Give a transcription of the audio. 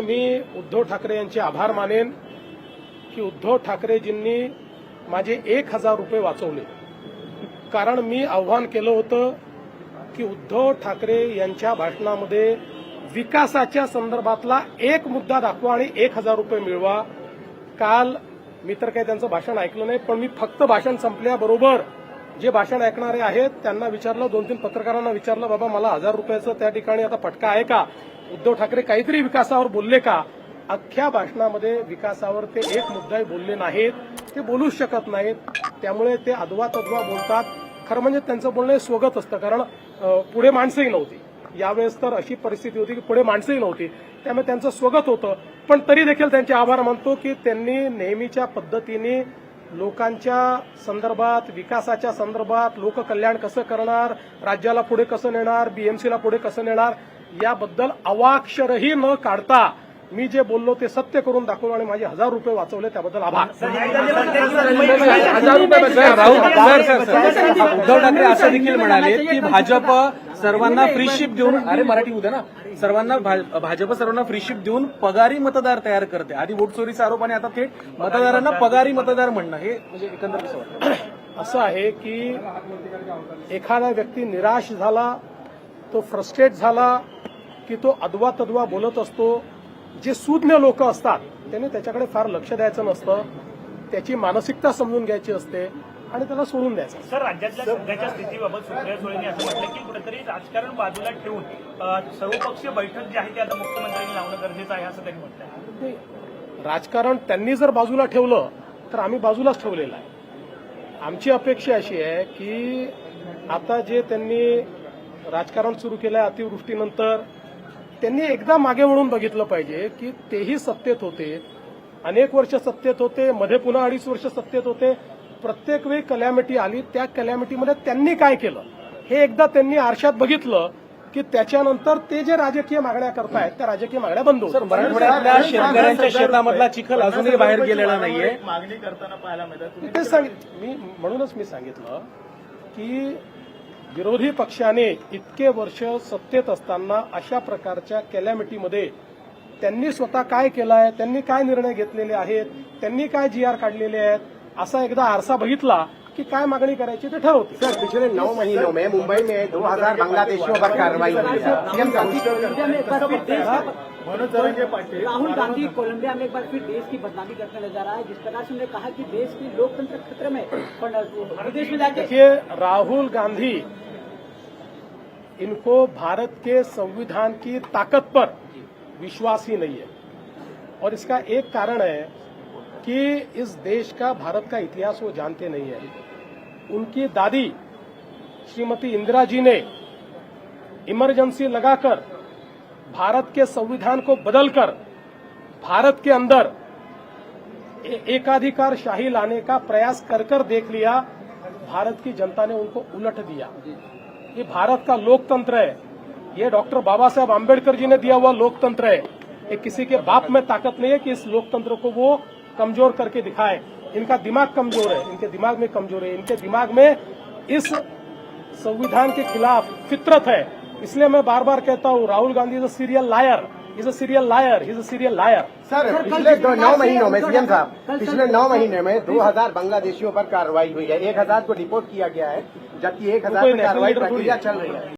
मी उद्धव ठाकरे यांचे आभार मानेन की उद्धव ठाकरेजींनी माझे एक हजार रुपये वाचवले. कारण मी आव्हान केलं होतं की उद्धव ठाकरे यांच्या भाषणामध्ये विकासाच्या संदर्भातला एक मुद्दा दाखवा आणि एक हजार रुपये मिळवा. काल मी तर काही त्यांचं भाषण ऐकलं नाही पण मी फक्त भाषण संपल्याबरोबर जे भाषण ऐकणारे आहेत त्यांना विचारलं दोन तीन पत्रकारांना विचारलं बाबा मला हजार रुपयाचं त्या ठिकाणी आता फटका आहे का? उद्धव ठाकरे काहीतरी विकासावर बोलले का? अख्ख्या भाषणामध्ये विकासावर ते एक मुद्दाही बोलले नाहीत. ते बोलूच शकत नाहीत. त्यामुळे ते अदवा तद्वा बोलतात. खरं म्हणजे त्यांचं बोलणं हे स्वगत असतं कारण पुढे माणसंही नव्हती. यावेळेस तर अशी परिस्थिती होती की पुढे माणसंही नव्हती. त्यामुळे त्यांचं स्वगत होतं. पण तरी देखील त्यांचे आभार मानतो की त्यांनी नेहमीच्या पद्धतीने लोकांच्या संदर्भात विकासाच्या संदर्भात लोककल्याण कसं करणार राज्याला पुढे कसं नेणार बीएमसीला पुढे कसं नेणार याबद्दल अवाक्षरही न काढता मी जे बोललो ते सत्य करून दाखवलं आणि माझे हजार रुपये वाचवले त्याबद्दल आभार हजार रुपये. राहुल उद्धव ठाकरे असं देखील म्हणाले की भाजप सर्वांना फ्री शिप देऊन अरे मराठी उद्या ना. सर्वांना भाजप सर्वांना फ्री शिप देऊन पगारी मतदार तयार करते. आधी वोट चोरीचा आरोप आणि आता थेट मतदारांना पगारी मतदार म्हणणं. हे म्हणजे एकंदर कसं वाटतं? असं आहे की एखादा व्यक्ती निराश झाला तो फ्रस्ट्रेट झाला की तो अदवा तद्वा बोलत असतो जे सुज्ञ लोक असतात त्यांनी त्याच्याकडे फार लक्ष द्यायचं नसतं. त्याची मानसिकता समजून घ्यायची असते. आणि त्याला सोडून द्यायचं. सर राज्यातल्या सध्याच्या स्थितीबाबत सुप्रिया सुळेंनी असं म्हटलं की कुठेतरी राजकारण बाजूला ठेवून सर्वपक्षीय बैठक जी आहे ती आता मुख्यमंत्र्यांनी लावणं गरजेचं आहे असं त्यांनी म्हटलं राजकारण त्यांनी जर बाजूला ठेवलं तर आम्ही बाजूलाच ठेवलेलं आहे. आमची अपेक्षा अशी आहे की आता जे त्यांनी राजकारण सुरू केलं आहे अतिवृष्टीनंतर त्यांनी एकदा मागे वळून बघितलं पाहिजे की तेही सत्तेत होते. अनेक वर्ष सत्तेत होते मध्ये पुन्हा अडीच वर्ष सत्तेत होते. प्रत्येक वेळी कलॅमिटी आली त्या कलॅमिटीमध्ये त्यांनी काय केलं? हे एकदा त्यांनी आरशात बघितलं की त्याच्यानंतर ते जे राजकीय मागण्या करतायत त्या राजकीय मागण्या बंद मराठवाड्यातल्या शेतकऱ्यांच्या शेतामधला चिखल अजूनही बाहेर गेलेला नाहीये मागणी करताना पाहायला मिळतात मी तेच सांगित मी म्हणूनच मी सांगितलं की विरोधी पक्षाने इतके वर्ष सत्तेत असताना अशा प्रकारच्या कॅलॅमिटीमध्ये त्यांनी स्वतः काय केलं आहे त्यांनी काय निर्णय घेतलेले आहेत त्यांनी काय जी आर काढलेले आहेत असा एकदा आरसा बघितला की काय मागणी करायची ते ठरवते. सर पिछले नौ महीनों में मुंबई में 2000 बांग्लादेशियों पर कार्रवाई हुई है। सीएम राहुल गांधी कोलंबिया में एक बार फिर देश की बदनामी करते नजर आए जिस प्रकार से उन्होंने कहा कि देश की लोकतंत्र खतरे में पर विदेश में जाके राहुल गांधी इनको भारत के संविधान की ताकत पर विश्वास ही नहीं है। और इसका एक कारण है कि इस देश का, भारत का इतिहास वो जानते नहीं है। उनकी दादी श्रीमती इंदिरा जी ने इमरजेंसी लगाकर भारत के संविधान को बदलकर भारत के अंदर एकाधिकार शाही लाने का प्रयास कर कर देख लिया। भारत की जनता ने उनको उलट दिया। ये भारत का लोकतंत्र है। ये डॉक्टर बाबा साहब आम्बेडकर जी ने दिया हुआ लोकतंत्र है। ये किसी के बाप में ताकत नहीं है कि इस लोकतंत्र को वो कमज़ोर करके दिखाए। इनका दिमाग कमज़ोर है इनके दिमाग में कमज़ोर है। इनके दिमाग में इस संविधान के खिलाफ फितरत है। इसलिए मैं बार बार कहता हूँ Rahul Gandhi is a serial liar is a serial liar is a serial liar sir पिछले दो नौ महीनों में सीएम साहब पिछले नौ महीने में 2000 बांग्लादेशियों पर कार्रवाई हुई है। 1000 को डिपोर्ट किया गया है जबकि एक हज़ार कार्रवाई प्रक्रिया चल रही है।